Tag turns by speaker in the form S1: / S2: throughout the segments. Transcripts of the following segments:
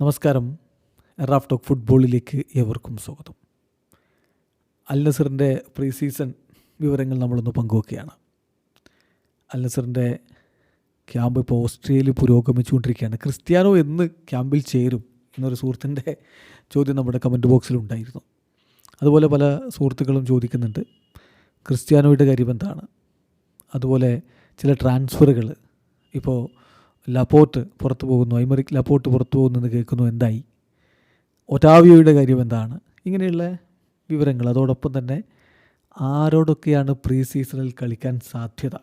S1: നമസ്കാരം. Raf talk ഫുട്ബോളിലേക്ക് ഏവർക്കും സ്വാഗതം. അൽ നസറിന്റെ പ്രീ സീസൺ വിവരങ്ങൾ നമ്മളൊന്ന് പങ്കുവെക്കുകയാണ്. അൽ നസറിന്റെ ക്യാമ്പ് ഇപ്പോൾ ഓസ്ട്രേലിയയിൽ പുരോഗമിച്ചുകൊണ്ടിരിക്കുകയാണ്. ക്രിസ്ത്യാനോ എന്ന് ക്യാമ്പിൽ ചേരും എന്നൊരു സുഹൃത്തിന്റെ ചോദ്യം നമ്മുടെ കമന്റ് ബോക്സിലുണ്ടായിരുന്നു അതുപോലെ പല സുഹൃത്തുക്കളും ചോദിക്കുന്നുണ്ട് ക്രിസ്ത്യാനോയുടെ കാര്യം എന്താണ്? അതുപോലെ ചില ട്രാൻസ്ഫറുകൾ ഇപ്പോൾ ലപ്പോർട്ട് പുറത്തു പോകുന്നു ഐമറിക് ലപ്പോർട്ട് പുറത്തു പോകുന്നെന്ന് കേൾക്കുന്നു എന്തായി? ഒറ്റാവിയോയുടെ കാര്യം എന്താണ്? ഇങ്ങനെയുള്ള വിവരങ്ങൾ. അതോടൊപ്പം തന്നെ ആരോടൊക്കെയാണ് പ്രീ സീസണിൽ കളിക്കാൻ സാധ്യത?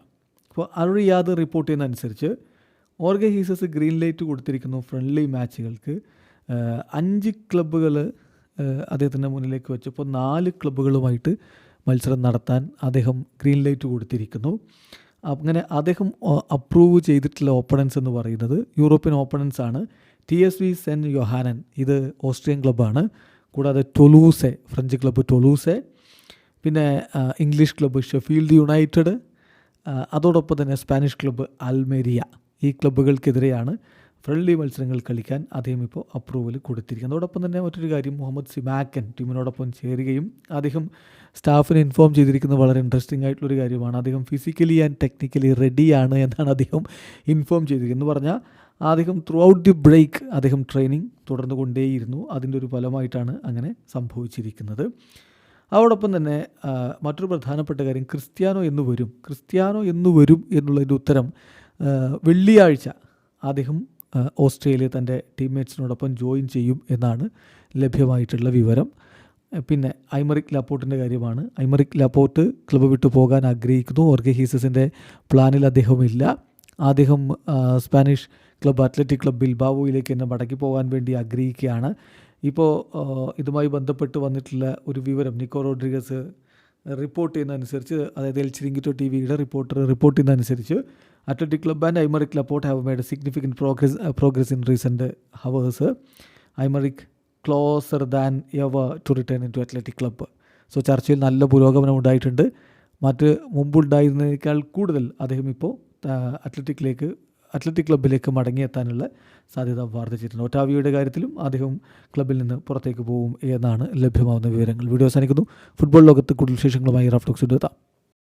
S1: അപ്പോൾ അറുയാദ് റിപ്പോർട്ട് ചെയ്യുന്ന അനുസരിച്ച് ഓർഗെ ഹീസസ് ഗ്രീൻ ലൈറ്റ് കൊടുത്തിരിക്കുന്നു ഫ്രണ്ട്ലി മാച്ചുകൾക്ക് അഞ്ച് ക്ലബ്ബുകൾ അദ്ദേഹത്തിന്റെ മുന്നിലേക്ക് വെച്ചപ്പോൾ നാല് ക്ലബ്ബുകളുമായിട്ട് മത്സരം നടത്താൻ അദ്ദേഹം ഗ്രീൻ ലൈറ്റ് കൊടുത്തിരിക്കുന്നു. അങ്ങനെ അദ്ദേഹം അപ്രൂവ് ചെയ്തിട്ടുള്ള ഓപ്പണൻസ് എന്ന് പറയുന്നത് യൂറോപ്യൻ ഓപ്പണൻസ് ആണ്. T S V Sankt Johann ഇത് ഓസ്ട്രിയൻ ക്ലബ്ബാണ് കൂടാതെ ടൊലൂസെ ഫ്രഞ്ച് ക്ലബ്ബ് ടൊലൂസെ പിന്നെ ഇംഗ്ലീഷ് ക്ലബ്ബ് ഷെഫീൽഡ് യുണൈറ്റഡ് അതോടൊപ്പം തന്നെ സ്പാനിഷ് ക്ലബ്ബ് അൽമേരിയ ഈ ക്ലബ്ബുകൾക്കെതിരെയാണ് ഫ്രണ്ട്ലി മത്സരങ്ങൾ കളിക്കാൻ അദ്ദേഹം ഇപ്പോൾ അപ്രൂവൽ കൊടുത്തിരിക്കുന്നു. അതോടൊപ്പം തന്നെ മറ്റൊരു കാര്യം മുഹമ്മദ് സിമാക്കൻ ടീമിനോടൊപ്പം ചേരുകയും അദ്ദേഹം സ്റ്റാഫിനെ ഇൻഫോം ചെയ്തിരിക്കുന്നത് വളരെ ഇൻട്രസ്റ്റിംഗ് ആയിട്ടുള്ളൊരു കാര്യമാണ്. അദ്ദേഹം ഫിസിക്കലി ആൻഡ് ടെക്നിക്കലി റെഡിയാണ് എന്നാണ് അദ്ദേഹം ഇൻഫോം ചെയ്തിരിക്കുന്നത്. പറഞ്ഞാൽ അദ്ദേഹം ത്രൂ ഔട്ട് ദി ബ്രേക്ക് അദ്ദേഹം ട്രെയിനിങ് തുടർന്നു കൊണ്ടേയിരുന്നു അതിന്റെ ഒരു ഫലമായിട്ടാണ് അങ്ങനെ സംഭവിച്ചിരിക്കുന്നത്. അതോടൊപ്പം തന്നെ മറ്റൊരു പ്രധാനപ്പെട്ട കാര്യം ക്രിസ്ത്യാനോ എന്ന് വരും. ക്രിസ്ത്യാനോ എന്ന് വരും എന്നുള്ളതിന്റെ ഉത്തരം വെള്ളിയാഴ്ച അദ്ദേഹം ഓസ്ട്രേലിയ തന്റെ ടീംമേറ്റ്സിനോടൊപ്പം ജോയിൻ ചെയ്യും എന്നാണ് ലഭ്യമായിട്ടുള്ള വിവരം. പിന്നെ ഐമറിക് ലാപ്പോർട്ടിന്റെ കാര്യമാണ്. ഐമറിക് ലാപ്പോർട്ട് ക്ലബ്ബ് വിട്ടു പോകാൻ ആഗ്രഹിക്കുന്നു. ഓർഗെ ഹീസസിന്റെ പ്ലാനിൽ അദ്ദേഹമില്ല അദ്ദേഹം സ്പാനിഷ് ക്ലബ്ബ് അത്ലറ്റിക് ക്ലബ് ബിൽബാവോയിലേക്ക് തന്നെ മടക്കി പോകാൻ വേണ്ടി ആഗ്രഹിക്കുകയാണ്. ഇപ്പോൾ ഇതുമായി ബന്ധപ്പെട്ട് വന്നിട്ടുള്ള ഒരു വിവരം നിക്കോ റോഡ്രിഗസ് റിപ്പോർട്ട് ചെയ്യുന്നതനുസരിച്ച് അതായത് എൽ ചിരിങ്കിറ്റോ ടി വിയുടെ reporter report ചെയ്യുന്നതനുസരിച്ച് Athletic Club and Aymeric Laporte have made significant progress progress in recent hours Aymeric closer than ever to return into Athletic Club so ചർച്ചയിൽ നല്ല പുരോഗമനം ഉണ്ടായിട്ടുണ്ട്. മറ്റ് മുമ്പുണ്ടായിരുന്നതിനേക്കാൾ കൂടുതൽ അദ്ദേഹം ഇപ്പോൾ അത്ലറ്റിക്കിലേക്ക് അത്ലറ്റിക് ക്ലബിലേക്ക് മടങ്ങിയെത്താനുള്ള സാധ്യത വർദ്ധിച്ചിട്ടുണ്ട്. ഒറ്റാവിയുടെ കാര്യത്തിലും അദ്ദേഹം ക്ലബിൽ നിന്ന് പുറത്തേക്ക് പോകും എന്നാണ് ലഭ്യമാവുന്ന വിവരങ്ങൾ. വീഡിയോ അവസാനിക്കുന്നു. ഫുട്ബോൾ ലോകത്ത് കൂടുതൽ വിശേഷങ്ങളുമായി റാഫ്റ്റോക്സ് എത്താം